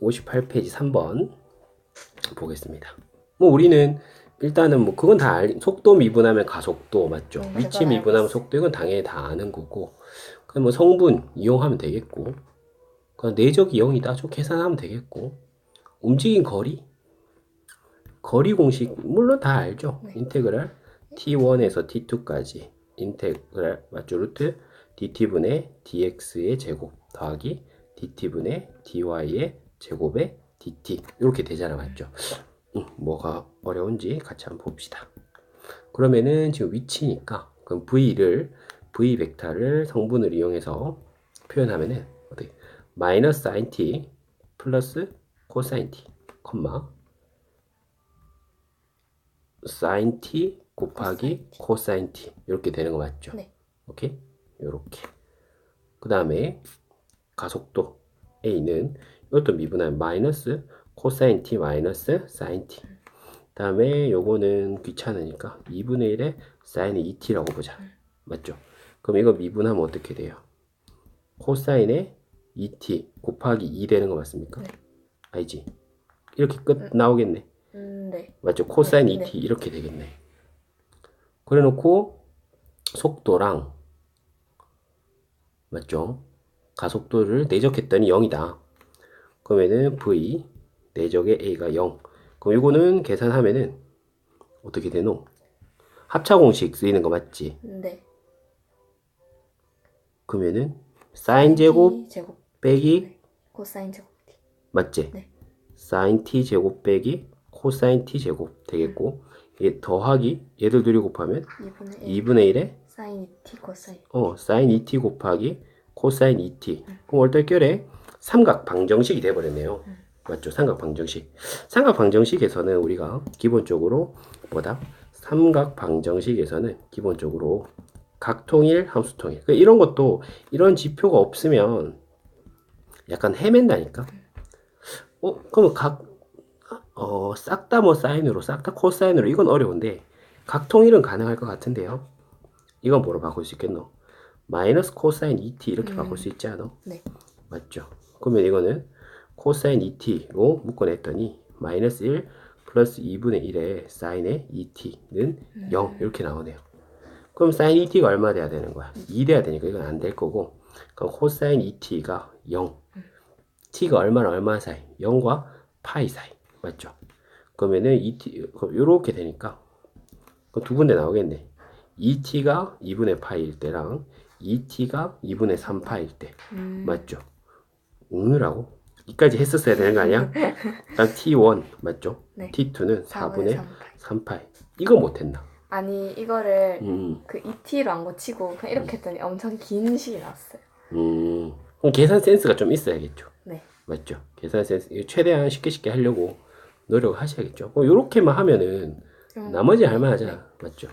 58페이지 3번 보겠습니다. 뭐 우리는 일단은 뭐 그건 다 알, 속도 미분하면 가속도 맞죠? 네, 위치 미분하면. 속도 이건 당연히 다 아는 거고. 그럼 뭐 성분 이용하면 되겠고. 그냥 내적이 0이다. 저 계산하면 되겠고. 움직인 거리 거리 공식 물론 다 알죠. 네. 인테그랄 t1에서 t2까지 인테그랄 맞죠? 루트 dt분의 dx의 제곱 더하기 dt분의 dy의 제곱의 dt 이렇게 되잖아 맞죠? 음, 뭐가 어려운지 같이 한번 봅시다. 그러면은 지금 위치니까 그럼 v를 v 벡터를 성분을 이용해서 표현하면은 어떻게 마이너스 sin t 플러스 코사인 t 콤마 sin t 곱하기 코사인 t 이렇게 되는 거 맞죠? 네. 오케이 이렇게 그 다음에 가속도 a는 이것도 미분하면 마이너스 코사인 t 마이너스 사인 t 다음에 요거는 귀찮으니까 2분의 1에 사인의 2t라고 보자 맞죠? 그럼 이거 미분하면 어떻게 돼요? 코사인의 2t 곱하기 2 되는 거 맞습니까? 네. 알지? 이렇게 끝 나오겠네 음, 네. 맞죠? 코사인 네, 2t 네. 이렇게 되겠네. 그래 놓고 속도랑 맞죠? 가속도를 내적했더니 0이다. 그러면은 v 내적의 a가 0. 그럼 이거는 계산하면은 어떻게 되노? 합차 공식 쓰이는 거 맞지? 네. 그러면은 사인 제곱 제곱 빼기 네. 코사인 제곱 T. 맞지? 네. 사인 t 제곱 빼기 코사인 t 제곱 되겠고 이게 더하기 얘들 둘이 곱하면 2분의 1 2분의 1에 사인 T 코사인 어, 사인 2t 곱하기 코사인 2t. 그럼 얼떨결에 삼각 방정식이 돼버렸네요. 맞죠? 삼각 방정식. 삼각 방정식에서는 우리가 기본적으로 뭐다? 삼각 방정식에서는 기본적으로 각통일, 함수통일. 그러니까 이런 것도 이런 지표가 없으면 약간 헤맨다니까. 어, 그러면 각, 어, 싹 다 뭐 사인으로, 싹 다 코사인으로 이건 어려운데 각통일은 가능할 것 같은데요. 이건 뭐로 바꿀 수 있겠노? 마이너스 코사인 2t 이렇게 음. 바꿀 수 있지 않아? 네. 맞죠? 그러면 이거는 코사인 2t로 묶어냈더니 마이너스 1 플러스 2분의 1의 사인의 2t는 0 이렇게 나오네요. 그럼 사인 2t가 얼마 돼야 되는 거야? 2 돼야 되니까 이건 안 될 거고 그럼 코사인 2t가 0 t가 얼마나 얼마 사이? 0과 파이 사이 맞죠? 그러면은 2t 이렇게 되니까 그두 군데 나오겠네. 2t가 2분의 파이일 때랑 2t가 2분의 3파일 때 음, 맞죠? 오느라고? 이까지 했었어야 되는 거 아니야? 그다음 t1 맞죠? 네. t2는 4분의 4분의 3 3파이 이거 못했나? 아니 이거를 음, 그 ET로 안 고치고 그냥 이렇게 했더니 엄청 긴 식이 나왔어요 음, 그럼 계산 센스가 좀 있어야겠죠? 네. 맞죠? 계산 센스 이거 최대한 쉽게 쉽게 하려고 노력을 하셔야겠죠? 뭐 이렇게만 하면은 좀 나머지 할만하잖아, 맞죠?